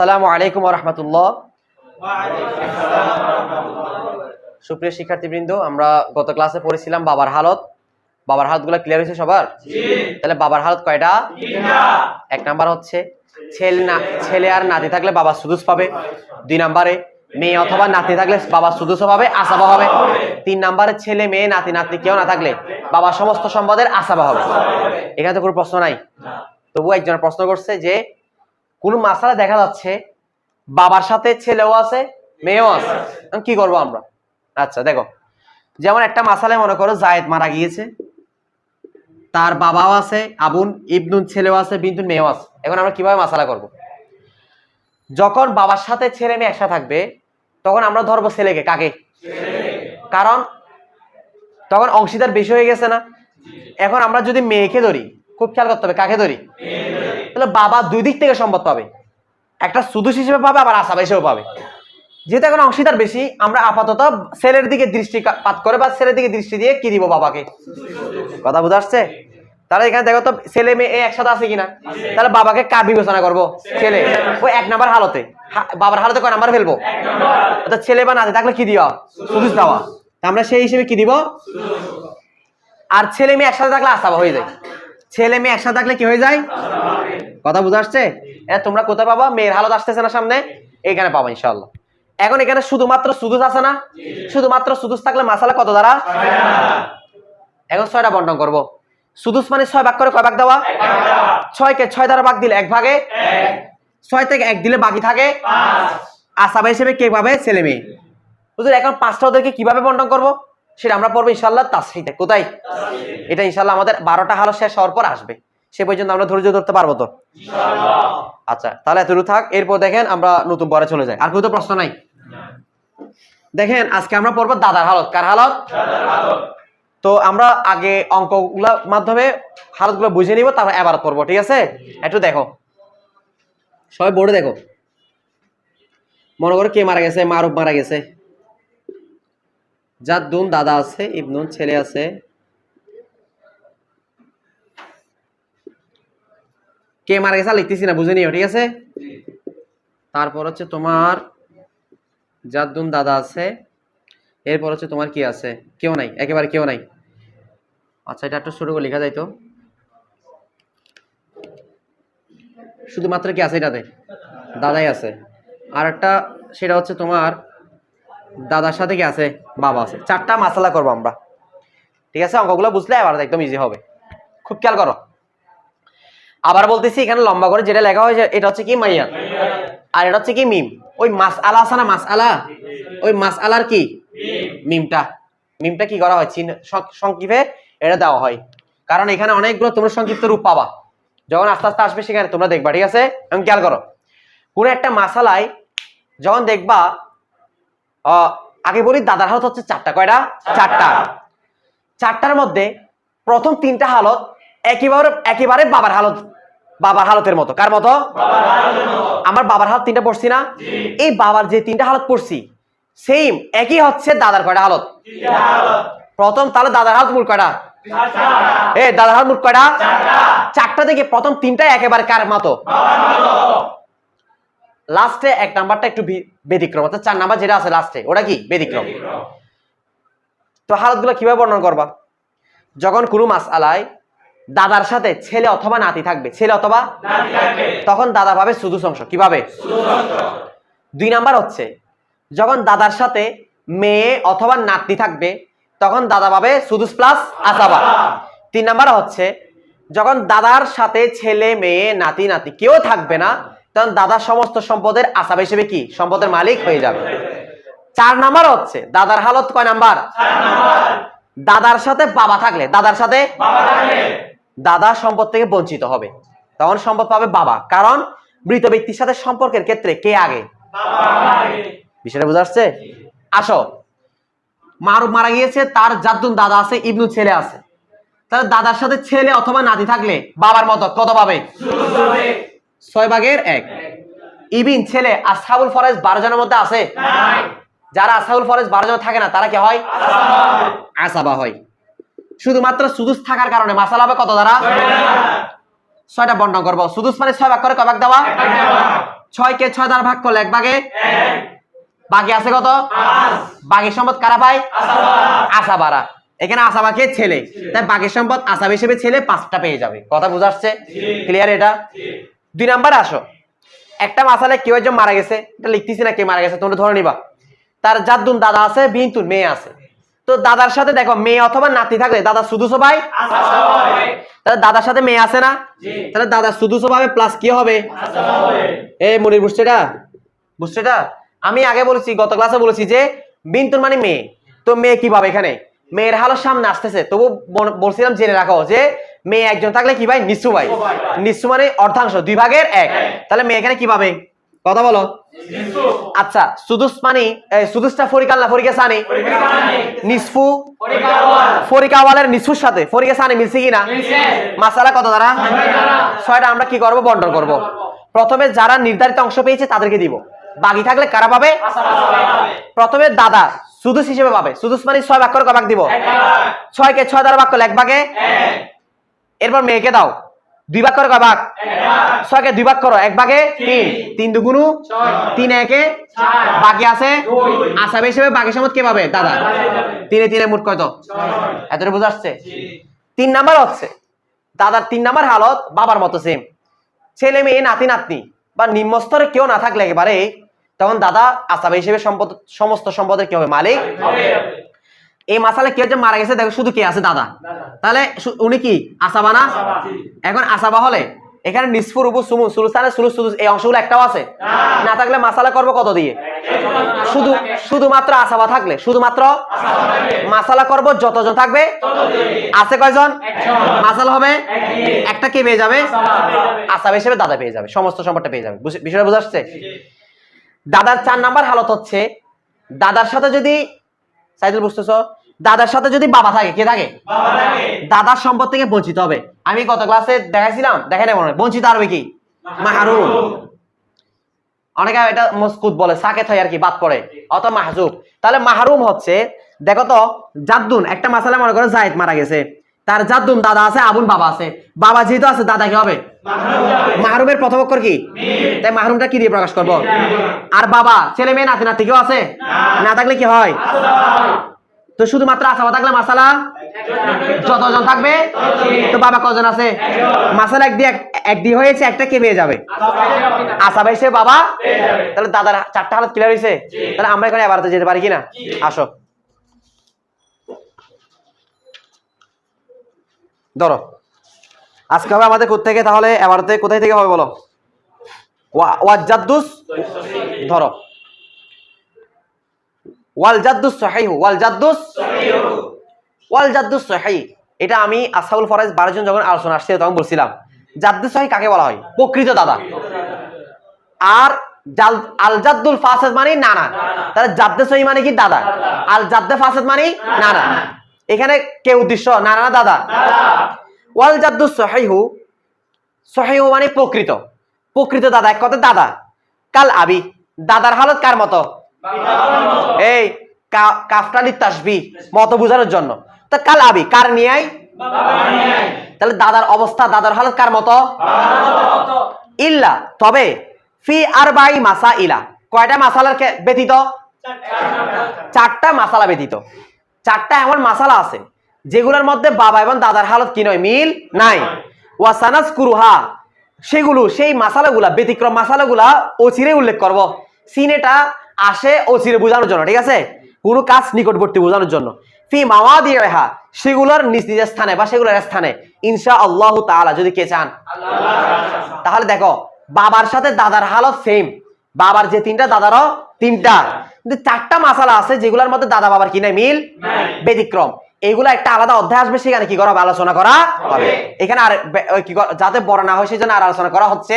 আসসালামু আলাইকুম রহমতুল্লাহ। সুপ্রিয় শিক্ষার্থীবৃন্দ আমরা গত ক্লাসে পড়েছিলাম বাবার হালত। বাবার হালতগুলো ক্লিয়ার হয়েছে সবার? তাহলে বাবার হালত কয়টা? এক নাম্বার হচ্ছে ছেলে না ছেলে আর নাতি থাকলে বাবা সুদুস পাবে। দুই নাম্বারে মেয়ে অথবা নাতি থাকলে বাবা সুদুসও পাবে আসাবা হবে। তিন নাম্বারে ছেলে মেয়ে নাতি নাতনি কেউ না থাকলে বাবা সমস্ত সম্পদের আসাবা হবে। এখানে তো কোনো প্রশ্ন নাই। তবু একজন প্রশ্ন করছে যে কোন মাসালা দেখা যাচ্ছে, বাবার সাথে ছেলেও আছে, মেয়েও আছে। কি করব আমরা? আচ্ছা দেখো। যেমন একটা মাসালায় মনে করো জায়েদ মারা গিয়েছে, তার বাবাও আছে, আবুন, ইবনুন ছেলেও আছে, বিন্তুন মেয়েও আছে। এখন আমরা কীভাবে মাসালা করব? যখন বাবার সাথে ছেলে মেয়ে একসাথে থাকবে, তখন আমরা ধরবো ছেলেকে, কাকে? কারণ তখন অংশীদার বেশি হয়ে গেছে না? এখন আমরা যদি মেয়েকে ধরি, খুব খেয়াল করতে হবে, কাকে ধরি? তাহলে বাবা দুই দিক থেকে সম্পদ পাবে। একটা সুদুষ হিসেবে পাবে, আবার আশা হিসেবে পাবে। যেহেতু এখন অংশীদার বেশি, আমরা আপাতত ছেলের দিকে দৃষ্টিপাত করে বা ছেলের দিকে দৃষ্টি দিয়ে কি দিব বাবাকে? কথা বুঝে আসছে? তাহলে এখানে দেখো তো ছেলে মেয়ে একসাথে আছে কিনা? তাহলে বাবাকে কার বিবেচনা করব? ছেলে। ওই এক নাম্বার হালতে। বাবার হালতে কয় নাম্বার ফেলব? অর্থাৎ ছেলে বা নাতি থাকলে কি দিও সুদুষ দেওয়া। আমরা সেই হিসেবে কি দিব? আর ছেলে মেয়ে একসাথে থাকলে আসাবা হয়ে যায়। ছেলে মেয়ে একসাথে থাকলে কি হয়ে যায়? কথা বুঝে আসছে? এটা তোমরা কোথায় পাবা? মেয়ের হালত আসতেছে না সামনে। এখানে পাবা ইনশাল্লাহ এখন এখানে শুধুমাত্র সুদুস আছে না? শুধুমাত্র সুদুস থাকলে মাসালা কত দ্বারা? এখন ছয়টা বন্টন করব। সুদুস মানে ছয় ভাগ করে কয় ভাগ দেওয়া? ছয়কে ছয় দ্বারা ভাগ দিলে এক ভাগে? ছয় থেকে এক দিলে বাকি থাকে? আসাবা হিসেবে কে পাবে? ছেলে মেয়ে। বুঝলি এখন পাঁচটা ওদেরকে কীভাবে বন্টন করব? সেটা আমরা পড়ব ইনশাল্লাহ তাসহিতে কোথায়? এটা ইনশাল্লাহ আমাদের বারোটা হালো শেষ হওয়ার পর আসবে। সে পর্যন্ত আমরা ধৈর্য ধরতে পারব তো? আচ্ছা তাহলে এতটুকু থাক এরপর দেখেন আমরা নতুন পরে চলে যাই। আর কোনো তো প্রশ্ন নাই? দেখেন আজকে আমরা পড়ব দাদার হালত। কার হালত? তো আমরা আগে অঙ্কগুলোর মাধ্যমে হালতগুলো বুঝে নিব তারপর এবার পড়ব ঠিক আছে? একটু দেখো। সবাই বোর্ডে দেখো। মনে করো কে মারা গেছে মারুফ মারা গেছে। যার দুন দাদা আছে, ইবনুন ছেলে আছে। কে মারা গেছে লিখতেছি না বুঝে নিও, ঠিক আছে? তারপর হচ্ছে তোমার যার জাদ্দুন দাদা আছে। এরপর হচ্ছে তোমার কি আছে? কেউ নাই, একেবারে কেউ নাই। আচ্ছা এটা একটু শুরু করে লেখা যাইতো। শুধুমাত্র কি আছে এটাতে? দাদাই আছে। আর একটা সেটা হচ্ছে তোমার দাদার সাথে কি আছে? বাবা আছে। চারটা মাসালা করব আমরা। ঠিক আছে? অঙ্কগুলো বুঝলে আবার একদম ইজি হবে। খুব খেয়াল করো। আবার বলতেছি, এখানে লম্বা করে যেটা লেখা হয়েছে, এটা হচ্ছে কি? মাইয়া। আর এটা হচ্ছে কি? মিম। ওই মাস আলা আছে না মাস আলা ওই মাস আলার কি? মিমটা। মিমটা কি করা হয়? চিহ্ন, সং- এটা দেওয়া হয়। কারণ এখানে অনেকগুলো তোমরা সংক্ষিপ্ত রূপ পাবা। যখন আস্তে আস্তে আসবে সেখানে তোমরা দেখবা, ঠিক আছে? এবং খেয়াল করো। কোনো একটা মাসালায় যখন দেখবা আগে বলি দাদার হালত হচ্ছে চারটা কয়টা? চারটা। চারটার মধ্যে প্রথম তিনটা হালত একেবারে একেবারে বাবার হালত বাবার হালতের মতো। কার মতো? আমার বাবার হালত তিনটা পড়ছি না? এই বাবার যে তিনটা হালত পড়ছি সেম একই হচ্ছে দাদার কয়টা হালত? প্রথম তাহলে দাদার হালত মূল কয়টা? এ দাদার হালত মূল কয়টা? চারটা। থেকে প্রথম তিনটা একেবারে কার মতো? লাস্টে এক নাম্বারটা একটু ব্যতিক্রম অর্থাৎ চার নাম্বার যেটা আছে লাস্টে ওটা কি? ব্যতিক্রম। তো হালতগুলো কীভাবে বর্ণনা করবা? যখন কোনো মাস আলায় দাদার সাথে ছেলে অথবা নাতি থাকবে ছেলে অথবা তখন দাদা পাবে শুধু অংশ কীভাবে? দুই নাম্বার হচ্ছে যখন দাদার সাথে মেয়ে অথবা নাতি থাকবে তখন দাদা পাবে সুদুস প্লাস আসাবা তিন নাম্বার হচ্ছে যখন দাদার সাথে ছেলে মেয়ে নাতি নাতি কেউ থাকবে না তখন দাদার সমস্ত সম্পদের আসাব হিসেবে কি? সম্পদের মালিক হয়ে যাবে। চার নাম্বার হচ্ছে, দাদার হালত কয় নাম্বার? দাদার সাথে বাবা থাকলে, দাদার সাথে? দাদা সম্পদ থেকে বঞ্চিত হবে। তখন সম্পদ পাবে বাবা। কারণ মৃত ব্যক্তির সাথে সম্পর্কের ক্ষেত্রে কে আগে? বিষয়টা বুঝা আসছে? আসো। মারুফ মারা গিয়েছে, তার জাদ্দুন দাদা আছে, ইবনু ছেলে আছে। তাহলে দাদার সাথে ছেলে অথবা নাতি থাকলে বাবার মতো কত পাবে? ছয় ভাগের এক। ইবিন ছেলে আসাবুল ফরেজ বারো জনের মধ্যে আছে? যারা আসাবুল ফরেজ বারো জন থাকে না তারা কি হয়? আসাবা। হয়। শুধুমাত্র সুদুস থাকার কারণে মাসালা হবে কত দ্বারা ছয়টা বন্টন করব। সুদুস মানে ছয় ভাগ করে কয় ভাগ দেওয়া? ছয় কে ছয় দ্বারা ভাগ করলে এক ভাগে? বাকি আছে কত? বাকি সম্পদ কারা পায়? আশা বাড়া এখানে আশাবাকে ছেলে। তাই বাকি সম্পদ আশা হিসেবে ছেলে পাঁচটা পেয়ে যাবে। কথা বুঝাচ্ছে ক্লিয়ার এটা? দুই নাম্বার আসো। একটা মাসালে কেউ একজন মারা গেছে এটা লিখতেছি না কে মারা গেছে তোমরা ধরে নিবা। তার জাদ্দুন দাদা আছে বিন্তুন মেয়ে আছে। তো দাদার সাথে দেখো মেয়ে অথবা নাতি থাকলে দাদা শুধু সবাই? তাহলে দাদার সাথে মেয়ে আছে না? তাহলে দাদা শুধু স্বভাবে প্লাস কি হবে? এই মনির বুঝছে এটা? বুঝছে এটা? আমি আগে বলেছি গত ক্লাসে বলেছি যে বিন্তুর মানে মেয়ে। তো মেয়ে কি পাবে এখানে? মেয়ের হালো সামনে আসতেছে তবু বলছিলাম জেনে রাখো যে মেয়ে একজন থাকলে কি ভাই? নিঃসু ভাই। নিঃসু মানে অর্ধাংশ দুই ভাগের এক। তাহলে মেয়ে এখানে কি পাবে? কথা বলো। আচ্ছা সুদুস মানে সুদুসটা ফরিকাল্লা ফরিকে সানি? নিসফু ফরিকাওয়ালের নিসফুর সাথে। ফরিকে সানি মিলছে কিনা মাসালা কত দ্বারা ছয়টা। আমরা কি করব? বন্টন করব। প্রথমে যারা নির্ধারিত অংশ পেয়েছে তাদেরকে দিব। বাকি থাকলে কারা পাবে? প্রথমে দাদা সুদুস হিসেবে পাবে। সুদুস মানে ছয় ভাগ করে কয় দিব? ছয় কে ছয় দ্বারা ভাগ করলে এক ভাগে? এরপর মেয়েকে দাও। দুই ভাগ করে কয় ভাগ? ছয় কে দুই ভাগ করো। এক ভাগে তিন। তিন দুগুণু তিন একে বাকি আছে আসামি হিসেবে বাকি সময় কে পাবে? দাদা। তিনে তিনে মোট কত এতটা বুঝা আসছে? তিন নাম্বার হচ্ছে, দাদার তিন নাম্বার হালত বাবার মতো সেম ছেলে মেয়ে, নাতি, নাতনি বা নিম্ন স্তরে কেউ না থাকলে একেবারে তখন দাদা আসামি হিসেবে সম্পদ সমস্ত সম্পদের কি হবে? মালিক। এই মাসালে কেউ যে মারা গেছে দেখো শুধু কে আছে? দাদা। তাহলে উনি কি? আসাবা। না এখন আসাবা হলে? এখানে নিসফুর উপর সুমু সুলুস্তানে সুলুস সুলুস এই অংশগুলো একটাও আছে? না। থাকলে মাসালা করব কত দিয়ে? শুধু শুধুমাত্র আসাবা থাকলে? শুধুমাত্র মাসালা করব যতজন থাকবে? আছে কয়জন? মাসালা হবে? একটা কে পেয়ে যাবে? আসাবা হিসেবে দাদা পেয়ে যাবে। সমস্ত সম্পদটা পেয়ে যাবে। বিষয়টা বুঝা আসছে? দাদার চার নাম্বার হালত হচ্ছে দাদার সাথে যদি সাইদুল বুঝতেছ দাদার সাথে যদি বাবা থাকে কে থাকে? দাদার সম্পদ থেকে বঞ্চিত হবে। আমি গত ক্লাসে দেখাইছিলাম দেখে নেই মনে বঞ্চিত হবে কি? মাহরুম। অনেকে এটা মজকুত বলে সাকেত হয় আর কি বাদ পড়ে। অত মাহজুব। তাহলে মাহরুম হচ্ছে দেখো তো জাদ্দুন একটা মাসালা মনে করো জায়েদ মারা গেছে। তার জাদ্দুন দাদা আছে আবুন বাবা আছে। বাবা যেহেতু আছে দাদা কি হবে? মাহরুমের প্রথম অক্ষর কি? তাই মাহরুমটা কি দিয়ে প্রকাশ করব? আর বাবা ছেলে মেয়ে নাতি নাতি কেউ আছে? না। থাকলে কি হয়? তো শুধুমাত্র আসাবা থাকলে মাসালা? যতজন থাকবে? তো বাবা কজন আছে? মাসালা এক দিয়ে এক- হয়েছে, একটা কে পেয়ে যাবে? আসাবা এসে বাবা? তাহলে দাদার চারটা হালত ক্লিয়ার হয়েছে? তাহলে আমরা এখানে এবার যেতে পারি কিনা? আসো। ধরো। আজকে হবে আমাদের কোথেকে তাহলে এবারতে কোথায় থেকে হবে বলো? ওয়া- ওয়াজ্জাদ্দুস? ধরো। ওয়াল জাদ্দুস সহিহ, ওয়াল জাদ্দুস ওয়াল জাদ্দুস সহি এটা আমি আসাউল ফরাজ বারো জন যখন আলোচনা আসছে, তখন বলছিলাম জাদ্দুস সহি কাকে বলা হয়? প্রকৃত দাদা। আর আল জাদ্দুল ফাসেদ মানে নানা। তাহলে জাদ্দে সহি মানে কি দাদা? আল জাদ্দে ফাসেদ মানে নানা। এখানে কে উদ্দেশ্য? নানা না দাদা? ওয়াল জাদ্দুস সহিহু সহিহু মানে প্রকৃত। প্রকৃত দাদা এক কথা দাদা। কাল আবি, দাদার হালত কার মতো? এই কাফটালি তাসবি, মত বোঝানোর জন্য। তা কাল আবি, কার নিয়ে আই তাহলে দাদার অবস্থা, দাদার হালত কার মতো? ইল্লা, তবে, ফি আর বাই মাসা ইলা কয়টা মাসালার ব্যতীত? চারটা মাসালা ব্যতীত। চারটা এমন মাসালা আছে, যেগুলোর মধ্যে বাবা এবং দাদার হালত কি নয়, মিল নাই। ওয়াসানাস কুরুহা সেগুলো, সেই মাসালাগুলা, ব্যতিক্রম মাসালাগুলা অচিরে উল্লেখ করব। সিনেটা আসে অচিরে বোঝানোর জন্য ঠিক আছে? কোনো কাজ নিকটবর্তী বোঝানোর জন্য। ফি মাওয়া দিয়ে রেহা সেগুলোর নিজ নিজের স্থানে বা সেগুলোর স্থানে ইনশা আল্লাহ তাআলা যদি কে চান। তাহলে দেখো বাবার সাথে দাদার হালত সেম বাবার যে তিনটা দাদারও তিনটা। কিন্তু চারটা মাসালা আছে যেগুলোর মধ্যে দাদা বাবার কি নাই? মিল ব্যতিক্রম। এইগুলো একটা আলাদা অধ্যায় আসবে সেখানে কি করা আলোচনা করা হবে। এখানে আর কি যাতে বড় না হয় সেই জন্য আর আলোচনা করা হচ্ছে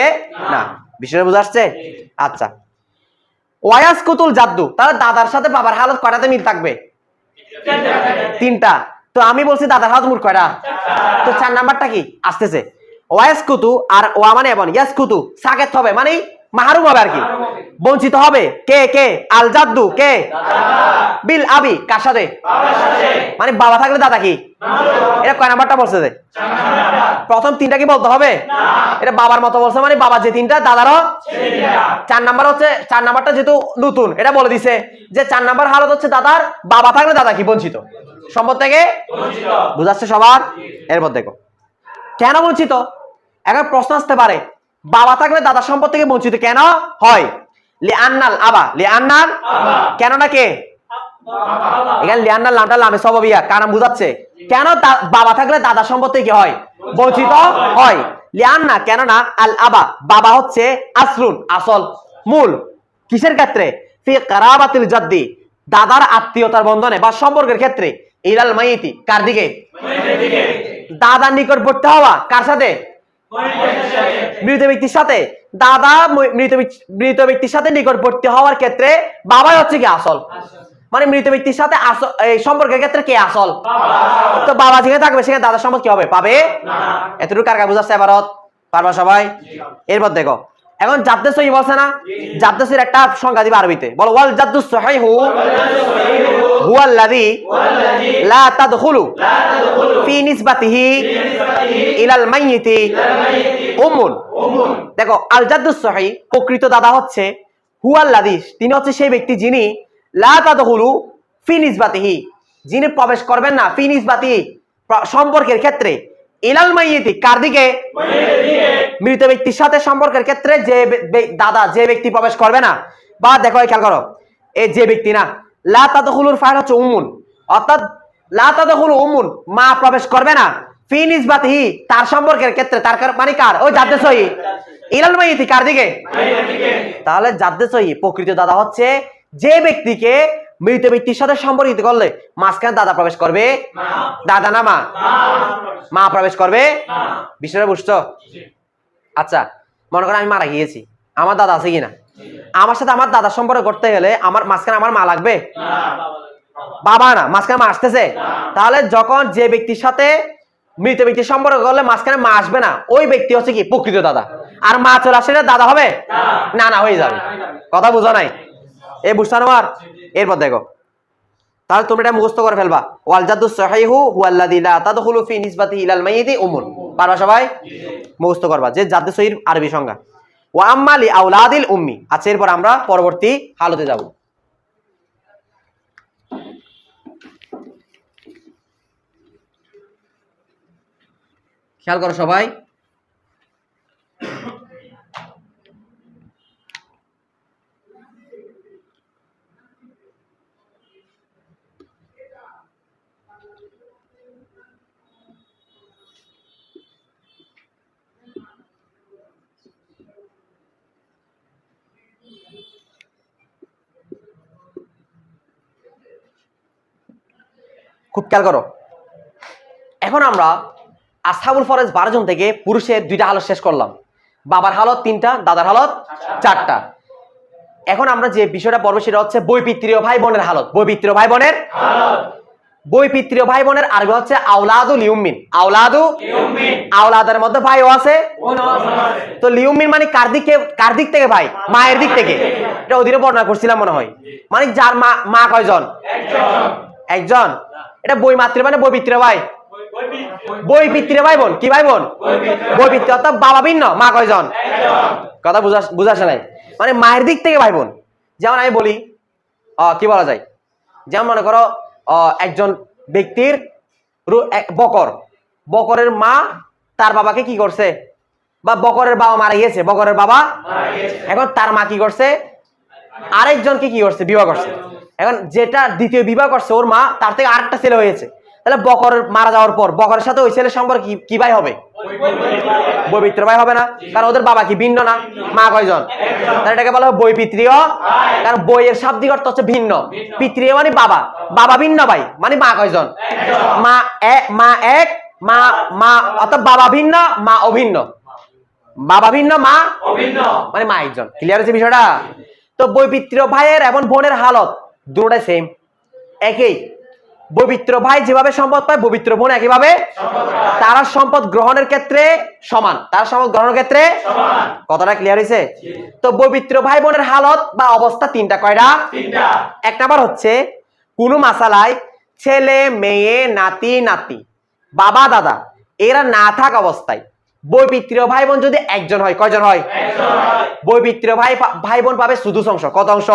না। বিষয়টা বুঝে আসছে? আচ্ছা। ওয়ায়াস কুতুল জাদ্দু তাহলে দাদার সাথে বাবার হালত কয়টাতে মিল থাকবে? তিনটা। তো আমি বলছি দাদার হালত মোট কয়টা? তো চার নাম্বারটা কি? আসতেছে। ওয়াস কুতু আর ওয়া মানে এবং ইয়াস কুতু, সাকেত হবে মানে মাহরুম হবে আর কি? বঞ্চিত হবে? কে কে? আল জাদ্দু কে? বিল আবি কার সাথে? মানে বাবা থাকলে দাদা কি? এটা কয় নাম্বারটা বলছে যে? প্রথম তিনটা কি বলতে হবে? এটা বাবার মতো বলছে মানে বাবা যে তিনটা দাদারও চার নাম্বার হচ্ছে চার নাম্বারটা যেহেতু নতুন এটা বলে দিছে যে চার নাম্বার হালত হচ্ছে দাদার বাবা থাকলে দাদা কি? বঞ্চিত। সম্পদ থেকে বুঝাচ্ছে সবার? এরপর দেখো। কেন বঞ্চিত? এখন প্রশ্ন আসতে পারে। বাবা থাকলে দাদা সম্পদ থেকে বঞ্চিত কেন হয়? লে আন্নাল আবা। লে আন্নাল কেন না কে? এখানে লিয়ান্নার নামটা লামে সবাবিয়া কারণ বুঝাচ্ছে? কেন বাবা থাকলে দাদা সম্পত্তি কি হয়? বঞ্চিত হয়। লে লিয়ান্না কেননা আল আবা। বাবা হচ্ছে আসরুন আসল মূল। কিসের ক্ষেত্রে? ফি কারাবাতিল জাদ্দি। দাদার আত্মীয়তার বন্ধনে বা সম্পর্কের ক্ষেত্রে। ইলাল মাইতি। কার দিকে? দাদার নিকটবর্তী হওয়া কার সাথে? মৃত ব্যক্তির সাথে দাদা মৃত মৃত ব্যক্তির সাথে নিকটবর্তী হওয়ার ক্ষেত্রে বাবাই হচ্ছে কি আসল? মানে মৃত ব্যক্তির সাথে সম্পর্কের ক্ষেত্রে কে আসল? তো বাবা যেখানে থাকবে, সেখানে দাদার সম্পদ কি হবে? পাবে? এতটুকু কার বুঝাচ্ছে এবারত? পারবা সবাই? এরপর দেখো। এখন জাদ্দে সহি বলছে না? জাদ্দেসের একটা সংখ্যা দিবে আরবিতে। বলো, ওয়াল জাদ্দু সহিহু। হুয়াল্লাযী লা তাদখুলু ফি নিসবাতিহি ইলাল মাইয়িতি উম্মুন। দেখো আল জাদ্দু সহি প্রকৃত দাদা হচ্ছে হুয়াল্লাযী। তিনি হচ্ছে সেই ব্যক্তি যিনি লা তাদখুলু ফি নিসবাতিহি। যিনি প্রবেশ করবেন না ফি নিসবাতিহি প্র- সম্পর্কের ক্ষেত্রে। ইলাল মাইয়িতি কার দিকে? মৃত ব্যক্তির সাথে সম্পর্কের ক্ষেত্রে যে দাদা যে ব্যক্তি প্রবেশ করবে না বা দেখো এই খেয়াল করো এই যে ব্যক্তি না লা তাদখুলুর ফাইল হচ্ছে উম্মুন অর্থাৎ লা তাদখুলু উম্মুন মা প্রবেশ করবে না। ফি নিসবাতিহি, তার সম্পর্কের ক্ষেত্রে তার মানে কার? ওই জাদ্দে সহি। ইলাল মাইয়িতি কার দিকে? তাহলে জাদ্দে সহি, প্রকৃত দাদা হচ্ছে যে ব্যক্তিকে মৃত ব্যক্তির সাথে সম্পর্কিত করলে, মাঝখানে দাদা প্রবেশ করবে? দাদা না মা? মা প্রবেশ করবে? বিষয়টা বুঝছ? আচ্ছা মনে করো আমি মারা গিয়েছি। আমার দাদা আছে কিনা? আমার সাথে আমার দাদার সম্পর্ক করতে গেলে আমার মাঝখানে আমার মা লাগবে? বাবা না, মাঝখানে মা আসতেছে? তাহলে যখন যে ব্যক্তির সাথে মৃত ব্যক্তির সম্পর্ক করলে মাঝখানে মা আসবে না, ওই ব্যক্তি হচ্ছে কি? প্রকৃত দাদা। আর মা চলে আসলে দাদা হবে? না না, হয়ে যাবে। কথা বুঝো নাই? এ বুঝতে আমার? এরপর দেখো। তাহলে তুমি এটা মুখস্থ করে ফেলবা। ওয়াল জাদু সহিহু হুয়াল্লাযী লা তাদখুলু ফি নিসবাতি ইলাল মাইয়িতি উমুন। পারবা সবাই? মুখস্থ করবা। যে জাদু সহির আরবি সংজ্ঞা। ওয়া আম্মালি আউলাদিল উম্মি। আচ্ছা এরপর আমরা পরবর্তী হালতে যাব। খেয়াল করো সবাই। খুব খেয়াল করো। এখন আমরা আসাবুল ফরেজ বারো জন থেকে পুরুষের দুইটা হালত শেষ করলাম। বাবার হালত তিনটা, দাদার হালত চারটা। এখন আমরা যে বিষয়টা পড়ব সেটা হচ্ছে বৈপিত্রীয় ভাই বোনের হালত। বৈপিত্রীয় ভাই বোনের বৈপিত্রীয় ভাই বোনের আরবি হচ্ছে আওলাদু লিউমিন আওলাদু আওলাদের মধ্যে ভাইও আছে তো লিউমিন মানে কার দিক কার দিক থেকে ভাই? মায়ের দিক থেকে। এটা অধীনে বর্ণনা করছিলাম মনে হয়। মানে যার মা মা কয়জন? একজন। এটা বই মাতৃ মানে বই পিতৃ ভাই। বই পিতৃ ভাই বোন, কি ভাই বোন? বই পিতৃ, অর্থাৎ বাবা ভিন্ন, মা কয়জন? কথা বুঝা নাই। মানে মায়ের দিক থেকে ভাই বোন, যেমন আমি বলি কি বলা যায়? যেমন মনে করো একজন ব্যক্তির বকর। বকরের মা তার বাবাকে কি করছে? বা বকরের বাবা মারা গিয়েছে, বকরের বাবা এখন তার মা কি করছে? আরেকজনকে কি করছে? বিবাহ করছে। এখন যেটা দ্বিতীয় বিবাহ করছে ওর মা তার থেকে আরেকটা ছেলে হয়েছে। তাহলে বকর মারা যাওয়ার পর বকরের সাথে ওই ছেলের সম্পর্ক কি ভাই হবে? বৈপিত্র ভাই হবে না কারণ ওদের বাবা কি ভিন্ন না? মা কয়জন? তাহলে এটাকে বলা হয় বৈপিত্রীয়। কারণ বইয়ের শাব্দিক অর্থ হচ্ছে ভিন্ন। পিতৃয় মানে বাবা। বাবা ভিন্ন ভাই মানে মা কয়জন? মা এক মা এক মা মা অর্থাৎ বাবা ভিন্ন মা অভিন্ন। বাবা ভিন্ন মা মানে মা একজন। ক্লিয়ার হচ্ছে বিষয়টা? তো বৈপিত্রীয় ভাইয়ের এবং বোনের হালত। দুটোটাই সেম একই। পবিত্র ভাই যেভাবে সম্পদ পায় পবিত্র বোন একইভাবে তারা সম্পদ গ্রহণের ক্ষেত্রে সমান। তারা সম্পদ গ্রহণের ক্ষেত্রে কথাটা ক্লিয়ার হয়েছে তো পবিত্র ভাই বোনের হালত বা অবস্থা তিনটা কয়টা? এক নাম্বার হচ্ছে কোনো মাসালায় ছেলে মেয়ে নাতি নাতি বাবা দাদা এরা না থাক অবস্থায়। বৈপিত্র ভাই বোন যদি একজন হয়, কয়জন হয়? বৈপিত্র ভাই ভাই বোন পাবে শুধু অংশ কত অংশ?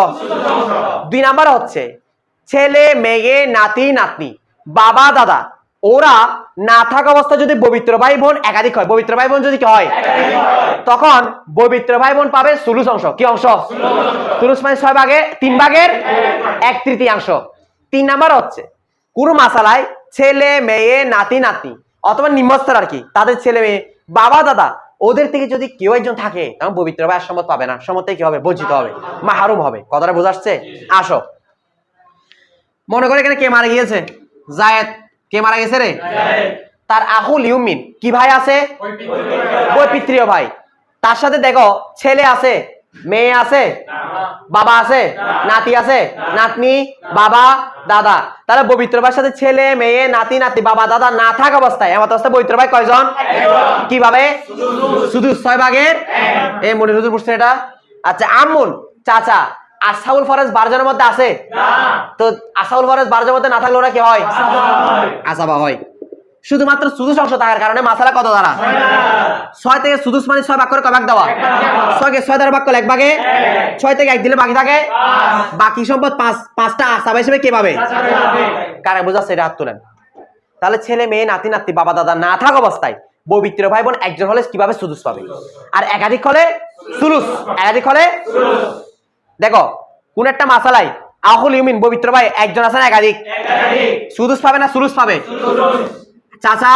দুই নাম্বার হচ্ছে, ছেলে, মেয়ে, নাতি, নাতনি, বাবা, দাদা, ওরা না থাকা অবস্থায় যদি পবিত্র ভাই বোন একাধিক হয় পবিত্র ভাই বোন যদি কি হয়, তখন পবিত্র ভাই বোন পাবে সুলুস অংশ কি অংশ? সুলুস মানে ছয় ভাগে, তিন ভাগের এক তৃতীয়াংশ। তিন নাম্বার হচ্ছে, কোনো মাসালায় ছেলে, মেয়ে, নাতি, নাতনি, অথবা নিম্নস্তর আর কি, তাদের ছেলে, মেয়ে বাবা দাদা ওদের থেকে যদি কেউ একজন থাকে তখন পবিত্র ভাই সম্মত পাবে না। সম্মত কি হবে? বঞ্চিত হবে। মাহারুম হবে। কথাটা বোঝাচ্ছে আসো। মনে করে এখানে কে মারা গিয়েছে? জায়েদ। কে মারা গেছে রে? তার আহুল ইউমিন। কি ভাই আছে? ওই পিতৃয় ভাই। তার সাথে দেখো ছেলে আছে। মেয়ে আছে? বাবা আছে? নাতি আছে? নাতনি? বাবা? দাদা। তাহলে পবিত্র ভাইয়ের সাথে ছেলে মেয়ে নাতি নাতি বাবা দাদা না থাকা অবস্থায় এমন অবস্থায় পবিত্র ভাই কয়জন? কীভাবে? শুধু ছয় ভাগের? এই মনে হুজুর বুঝছেন এটা? আচ্ছা আমুন চাচা আসাউল ফরেজ বারজনের মধ্যে আছে? তো আসাউল ফরেজ বারজনের মধ্যে না থাকলে ওরা কি হয়? আসাবা হয়। শুধুমাত্র সুদুস অংশ থাকার কারণে মাসালা কত দ্বারা ছয় থেকে সুদুস মানে ছয় ভাগ করে ভাগ দেওয়া? ছয়কে ছয় দ্বারা করলে এক ভাগে? ছয় থেকে এক দিলে বাকি থাকে? বাকি সম্পদ পাঁচ, পাঁচটা আসাবা হিসেবে কে পাবে? কারে বোঝাচ্ছে এটা হাত তুলেন। তাহলে ছেলে, মেয়ে, নাতি নাতি বাবা, দাদা না থাক অবস্থায়, পবিত্র ভাই বোন একজন হলে কীভাবে সুদুস পাবে? আর একাধিক হলে সুলুস। একাধিক হলে দেখো, কোন একটা মাসালাই আহুল ইউমিন, পবিত্র ভাই একজন আছে না একাধিক? সুদুস পাবে না সুলুস পাবে? চাচা?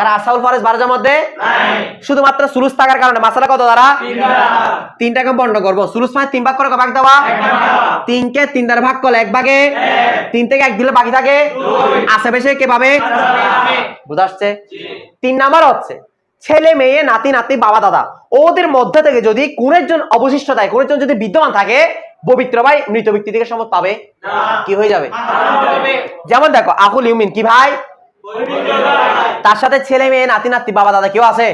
আর আসাউল ফরেজ বারোজার মধ্যে? শুধুমাত্র সুলুস থাকার কারণে। মাসালা কত দ্বারা তিনটাকে বন্ড করব? সুলুস মানে তিন ভাগ করে ভাগ দেওয়া? তিনকে তিন দ্বারা ভাগ করলে এক ভাগে? তিন থেকে এক দিলে বাকি থাকে? আশেপাশে কে পাবে? বুঝা আসছে তিন নাম্বার হচ্ছে ছেলে মেয়ে নাতি নাতি বাবা দাদা ওদের মধ্যে থেকে যদি কোন একজন অবশিষ্ট থাকে কোন একজন যদি বিদ্যমান থাকে পবিত্র ভাই মৃত ব্যক্তি থেকে সম্পদ পাবে কি হয়ে যাবে? যেমন দেখো আকুল ইউমিন কি ভাই? তার সাথে ছেলে মেয়ে নাতি নাতি বাবা দাদা কেউ আছে?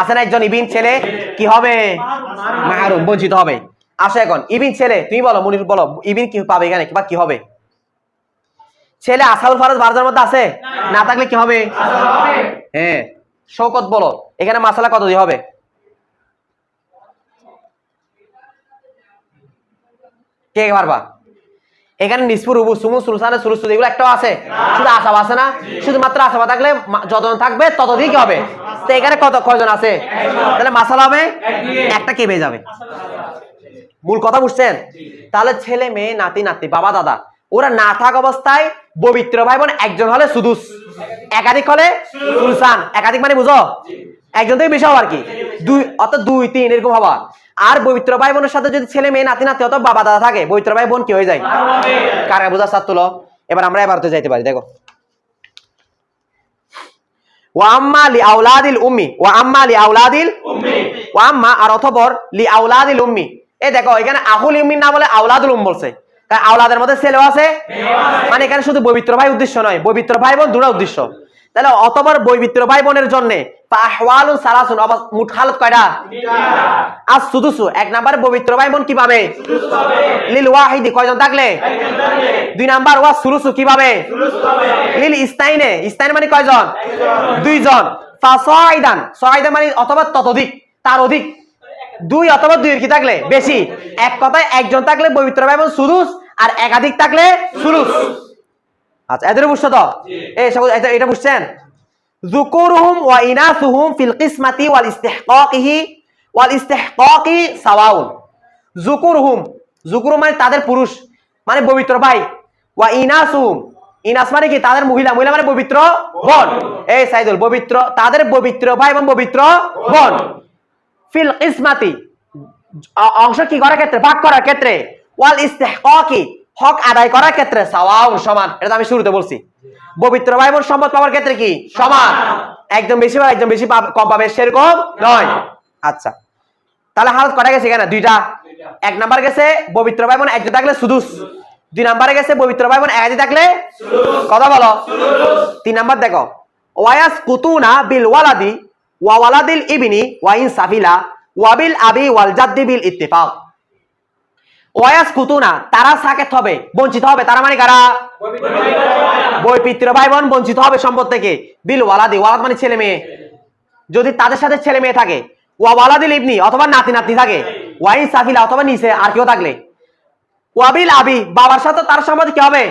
আছে। না একজন ইবিন ছেলে? কি হবে? মাহরুম বঞ্চিত হবে। আসো এখন ইবিন ছেলে তুমি বলো মনির বলো ইবিন কি পাবে এখানে বা কি হবে? ছেলে আসাউল ফারজ বারজার মধ্যে আছে? না থাকলে কি হবে? হ্যাঁ শৌকত বলো এখানে মাসালা কত দিয়ে হবে? কে পারবা এখানে নিসপুর উবু সুমু, সুলসানে সুলসুদ এগুলো একটাও আছে। শুধু আসাব আছে না, শুধুমাত্র আসাবা থাকলে যতজন থাকবে ততদিন কি হবে? তো এখানে কত, কয়জন আছে? তাহলে মাসালা হবে, একটা কে পেয়ে যাবে? মূল কথা বুঝছেন? তাহলে ছেলে, মেয়ে, নাতি নাতি বাবা, দাদা, ওরা না থাক অবস্থায় পবিত্র ভাই বোন একজন হলে সুদুস, একাধিক হলে সুলসান। একাধিক মানে বুঝো? একজন থেকে বেশি হওয়ার কি? দুই অর্থাৎ দুই, তিন, এরকম হওয়া আর পবিত্র ভাই বোনের সাথে যদি ছেলে মেয়ে নাতি নাতি অত বাবা দাদা থাকে পবিত্র ভাই বোন কি হয়ে যায়? কারা বোঝার সাথ তুলো? এবার আমরা এবার তো যাইতে পারি দেখো। ওয়াম্মা লি আউলাদিল উম্মি ওয়া আম্মা লি আউলাদিল ওয়া আম্মা আর অথবর লি আউলাদিল উম্মি। এই দেখো এখানে আহুল উম্মি না বলে আউলাদুল উম বলছে। কারণ আউলাদের মধ্যে ছেলেও আছে মানে এখানে শুধু পবিত্র ভাই উদ্দেশ্য নয় পবিত্র ভাই বোন দুটো উদ্দেশ্য। তাহলে অতবার পবিত্র ভাই বোনের জন্য। আহওয়ালুন সালাসুন অবাস হালত কয়টা? আর সুদুসু এক নাম্বার পবিত্র ভাই বোন কি লিল ওয়াহিদি কয়জন থাকলে? দুই নাম্বার ওয়া সুলুসু কি লিল ইস্তাইনে ইস্তাইন মানে কয়জন? দুইজন। ফাসাইদান সাইদান মানে অথবা ততোধিক তার অধিক। দুই অথবা দুইয়ের কি থাকলে? বেশি। এক কথায় একজন থাকলে পবিত্র ভাই বোন সুদুস আর একাধিক থাকলে সুলুস। আচ্ছা এদের বুঝছ তো? এই সকল এটা- বুঝছেন? যুকুরুহুম ওয়া ইনাসুহুম ফিল কিসমাতি ওয়াল ইস্তিহকাকিহি ওয়াল ইস্তিহকাকি সাওয়াউন। যুকুরুহুম যুকুর মানে তাদের পুরুষ মানে পবিত্র ভাই। ওয়া ইনাসুহুম ইনাস মানে কি? তাদের মহিলা মহিলা মানে পবিত্র বোন। এই সাইদুল পবিত্র তাদের পবিত্র ভাই এবং পবিত্র বোন। ফিল কিসমাতি অংশ কি করার ক্ষেত্রে? ভাগ করার ক্ষেত্রে। ওয়াল ইস্তেহকাকি হক আদায় করার ক্ষেত্রে সাওয়াউন সমান, এটা আমি শুরুতে বলছি। পবিত্র ভাই বোন সম্পদ পাওয়ার ক্ষেত্রে কি? সমান। একদম বেশি বা একদম বেশি কম পাবে, সেরকম নয়। আচ্ছা। তাহলে হালত কটা গেছে এখানে? দুইটা। এক নাম্বার গেছে পবিত্র ভাই বোন একজন থাকলে সুদুস। দুই নাম্বারে গেছে পবিত্র ভাই বোন একাধিক থাকলে কথা বলো। তিন নাম্বার দেখো। ওয়ায়াস কুতুনা বিল ওয়ালাদি ওয়া ওয়ালাদিল ইবনি ওয়াইন সাফিলা ওয়াবিল আবি ওয়াল জাদ্দি বিল ইত্তেফাক। ওয়ায়াস কুতুনা তারা সাকেত হবে, বঞ্চিত হবে, তারা মানে কারা? বই পিতৃ ভাই বোন, বঞ্চিত হবে সম্পদ থেকে। বিল ওয়ালাদি, ওয়ালাদ মানে ছেলে মেয়ে। যদি তাদের সাথে ছেলে মেয়ে থাকে, ওয়া ওয়ালাদিল ইবনি অথবা নাতি নাতনি থাকে, ওয়াইন সাফিলা অথবা নিচে আর কেউ থাকলে। ওয়াবিল আবি, বাবার সাথে তার সম্মতি কি হবে?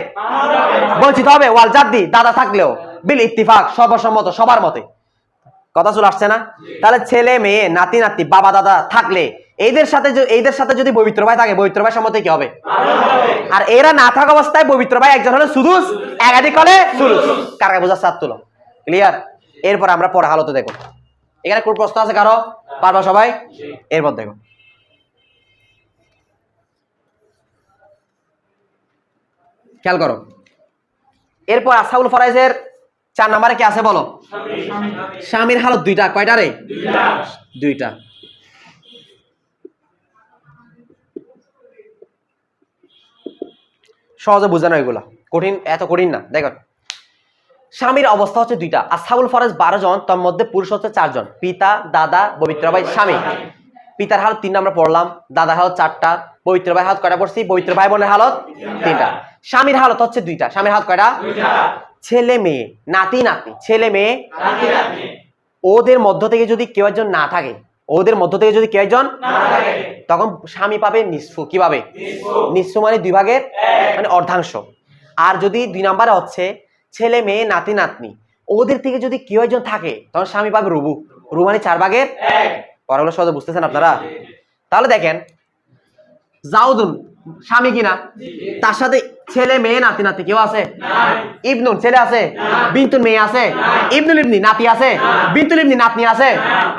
বঞ্চিত হবে, ওয়াল জাদ্দি, দাদা থাকলেও। বিল ইত্তিফাক, সর্বসম্মত, সবার মতে। কথা চলে আসছে না? তাহলে ছেলে, মেয়ে, নাতি নাতি বাবা, দাদা থাকলে এইদের সাথে এদের সাথে যদি পবিত্র ভাই থাকে, পবিত্র ভাই সম্মতি কি হবে? আর এরা না থাকা অবস্থায় পবিত্র ভাই একজন হলো সুদুস, একাধিক হলে সুলুস কারকে বোঝার সাত তুলো? ক্লিয়ার এরপর আমরা পরে হালতে দেখো এখানে কোন প্রশ্ন আছে কারও? পারবা সবাই? এরপর দেখো খেয়াল করো। এরপর আসাউল ফরাইজের চার নাম্বারে কি আছে বলো? স্বামীর হালত দুইটা, কয়টা রে? দুইটা। সহজে বোঝানো এগুলো। কঠিন এত কঠিন না। দেখো। স্বামীর অবস্থা হচ্ছে দুইটা। আর সাবুল ফরাজ বারো জন তার মধ্যে পুরুষ হচ্ছে চারজন পিতা দাদা পবিত্র ভাই স্বামী। পিতার হালত তিনটা আমরা পড়লাম দাদা হালত চারটা পবিত্র ভাই হালত কয়টা পড়ছি? পবিত্র ভাই বোনের হালত তিনটা। স্বামীর হালত হচ্ছে দুইটা। স্বামীর হালত কয়টা? ছেলে মেয়ে নাতি নাতি ছেলে মেয়ে ওদের মধ্য থেকে যদি কেউ একজন না থাকে ওদের মধ্য থেকে যদি কেউ একজন? তখন স্বামী পাবে নিঃস্ব কি পাবে? মানে দুই ভাগের মানে অর্ধাংশ। আর যদি দুই নাম্বারে হচ্ছে ছেলে মেয়ে নাতি নাতনি ওদের থেকে যদি কেউ একজন থাকে তখন স্বামী পাবে রুবু। রু মানে চার ভাগের পড়াগুলো সহজে বুঝতেছেন আপনারা? তাহলে দেখেন জাউদুন স্বামী কিনা? তার সাথে ছেলে মেয়ে নাতি নাতি কেউ আছে? ইবনুন ছেলে আছে? বিন্তুন মেয়ে আছে? ইবনুল ইবনি নাতি আছে? বিন্তুল ইবনি নাতনি আছে?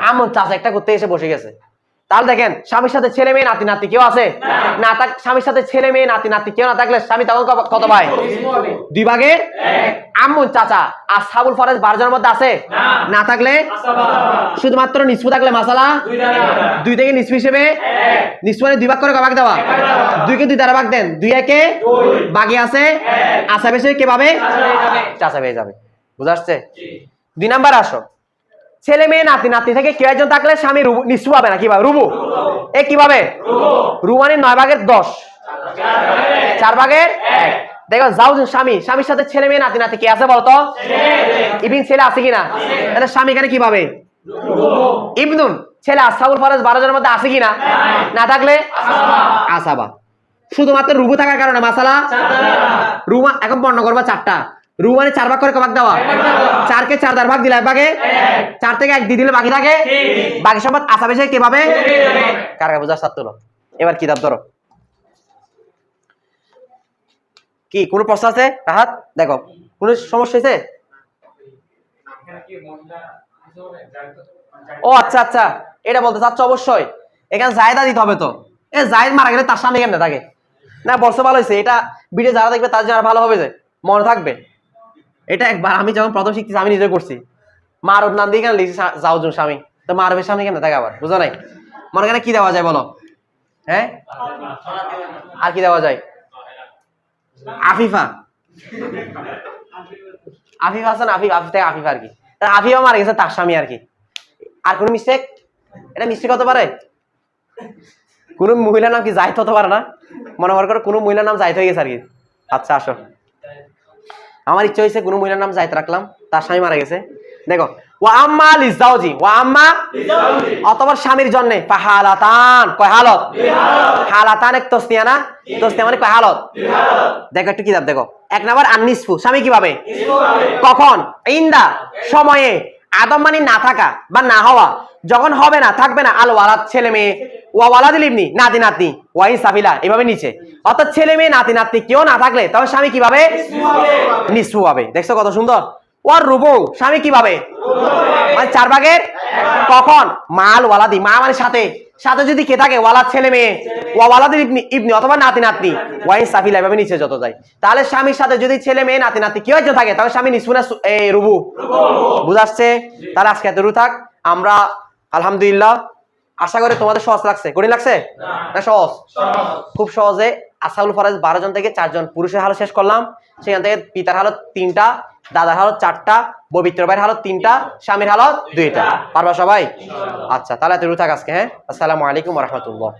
আমন চাষ একটা করতে এসে বসে গেছে। তাহলে দেখেন স্বামীর সাথে ছেলে মেয়ে নাতি নাতি কেউ আছে? না। থাক স্বামীর সাথে ছেলে মেয়ে নাতি নাতি কেউ না থাকলে স্বামী তখন কত পায় দুই ভাগে? আমন চাচা আর সাবুল ফরাজ বারোজনের মধ্যে আছে? না। থাকলে? শুধুমাত্র নিষ্পু থাকলে মাসালা? দুই থেকে নিষ্পু হিসেবে? নিষ্পু মানে দুই ভাগ করে কবাক দেওয়া? দুইকে দুই দ্বারা ভাগ দেন। দুই একে বাকি আছে? আসা বেশি কে পাবে? চাচা পেয়ে যাবে। বুঝা আসছে? দুই নাম্বার আসো। ছেলে মেয়ে, নাতি নাতি থেকে কেউ একজন থাকলে স্বামী নিঃস্ব পাবে না। কীভাবে রুবু। এ কীভাবে রু মানে নয় ভাগের দশ। চার ভাগের দেখো, যাও স্বামী। স্বামীর সাথে ছেলে মেয়ে, নাতি নাতি কে আছে বলতো ইবিন ছেলে আছে কিনা? তাহলে স্বামী এখানে কীভাবে ইবনুন। ছেলে আসাবুল ফরাজ বারো জনের মধ্যে আছে কিনা? না থাকলে? আসাবা। শুধুমাত্র রুবু থাকার কারণে, মাসালা? রুমা এখন বর্ণ করবা চারটা। রু মানে চার ভাগ করে কবাক দেওয়া। চারকে চার দার ভাগ দিলে এক ভাগে। চার থেকে এক দিয়ে দিলে বাকি থাকে। বাকি সম্পদ আসা বেশি কে পাবে? কার বোঝার সাত তুলো? এবার কিতাব ধরো? কি কোনো প্রশ্ন আছে? রাহাত দেখো কোনো সমস্যা হয়েছে? ও আচ্ছা আচ্ছা এটা বলতে চাচ্ছ অবশ্যই। এখানে জায়দা দিতে হবে তো। এ জায়দ মারা গেলে তার সামনে কেমনে থাকে? না বলছে ভালো হয়েছে। এটা ভিডিও যারা দেখবে তার জন্য আর ভালো হবে যে। মনে থাকবে। এটা একবার, আমি যখন প্রথম শিখতেছি, আমি নিজে করছি। মারব নাম দিয়ে কেন লিখছি যাও জুন স্বামী? তো মারবের সামনে কেন থাকে আবার বুঝো নাই? মনে কেন কি দেওয়া যায় বলো? হ্যাঁ? আর কি দেওয়া যায়? আফিফা। আফিফা আছে না? আফিফ আফিফ থেকে আফিফা আর কি। তা আফিফা মারা গেছে, তার স্বামী আর কি। আর কোনো মিস্টেক এটা মিস্টেক হতে পারে? কোনো মহিলার নাম কি জাহিদ হতে পারে না? মনে মনে করো কোনো মহিলার নাম জাহিদ হয়ে গেছে আর কি। আচ্ছা আসো। আমার ইচ্ছা হয়েছে কোনো মহিলার নাম জাহিদ রাখলাম তার স্বামী মারা গেছে। দেখো ও আম্মা লিজাউজি ও আম্মা অতবার স্বামীর জন্য হালাতান কয় হালত? হালাতান এক তসনিয়া না? তসনিয়া মানে কয় হালত? দেখো একটু কিতাব দেখো। এক নাম্বার আননিসফু স্বামী কীভাবে? কখন? ইন্দা সময়ে। আদম মানে না থাকা বা না হওয়া। যখন হবে না থাকবে না আল ওয়ালাদ ছেলে মেয়ে নাতি নাতনি ওয়াই এভাবে নিচে। অর্থাৎ ছেলে মেয়ে, নাতি নাতনি, কেউ না থাকলে তবে স্বামী কীভাবে? নিঃস্বু হবে। দেখছ কত সুন্দর? ওর রুবু, স্বামী কীভাবে? মানে চার ভাগের কখন? মাল, ওয়ালাদি। মা মানে সাথে। সাথে যদি কে থাকে? ওয়ালাদ ছেলে মেয়ে। ওয়া ওয়ালাদের ইবনি ইবনি অথবা নাতি নাতনি। ওয়াই সাফিলা, এভাবে নিচে যত যায়। তাহলে স্বামীর সাথে যদি ছেলে মেয়ে, নাতি নাতনি কেউ একজন থাকে, তাহলে স্বামী নিঃস্বু না রুবু? বুঝাচ্ছে তাহলে আজকে এত থাক। আমরা, আলহামদুলিল্লাহ আশা করি তোমাদের সহজ লাগছে। কঠিন লাগছে? না। সহজ? খুব সহজে আসাউল ফরাজ বারো জন থেকে চারজন পুরুষের হালত শেষ করলাম। সেখান থেকে পিতার হালত তিনটা দাদার হালত চারটা পবিত্র ভাইয়ের হালত তিনটা স্বামীর হালত দুইটা। পারবা সবাই? আচ্ছা তাহলে তুই থাক আজকে হ্যাঁ? আসসালামু আলাইকুম রহমতুল্লাহ।